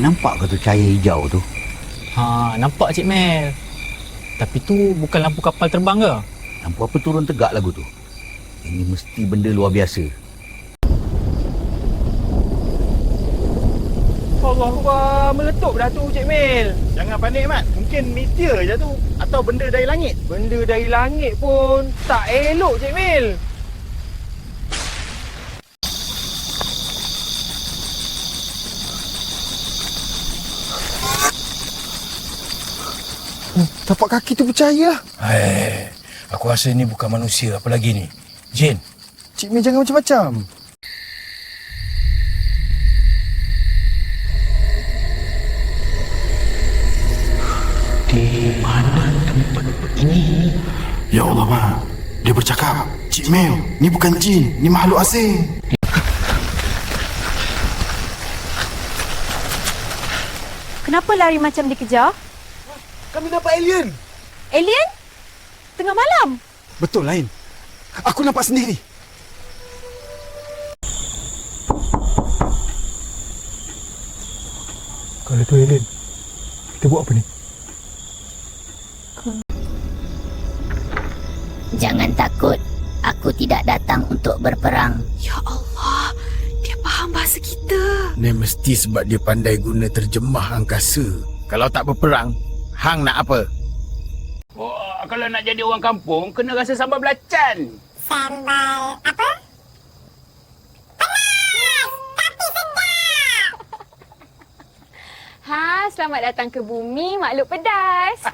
nampak ke tu cahaya hijau tu? Ha, nampak Cik Mel. Tapi tu bukan lampu kapal terbang ke? Lampu apa turun tegak lagu tu? Ini mesti benda luar biasa. Allah Allah, meletup dah tu Cik Mel. Jangan panik Mat. Mungkin meteor je tu atau benda dari langit. Benda dari langit pun tak elok Cik Mel. Tapak kaki tu percaya lah. Eh, aku rasa ni bukan manusia apa lagi ni. Jin. Cik Mei jangan macam-macam. Ya Allah, Mak. Dia bercakap. Cik Mel, ni bukan jin. Ni makhluk asing. Kenapa lari macam dikejar? Kami nampak alien. Alien? Tengah malam? Betul lain. Aku nampak sendiri. Kalau tu alien, kita buat apa ni? Jangan takut. Aku tidak datang untuk berperang. Ya Allah, dia faham bahasa kita. Ni mesti sebab dia pandai guna terjemah angkasa. Kalau tak berperang, hang nak apa? Wah, kalau nak jadi orang kampung, kena rasa sambal belacan. Sambal apa? Ha, selamat datang ke bumi makhluk pedas.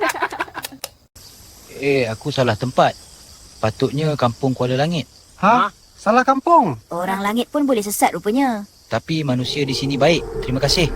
Eh, aku salah tempat. Patutnya kampung Kuala Langit. Ha? Salah kampung. Orang langit pun boleh sesat rupanya. Tapi manusia di sini baik. Terima kasih.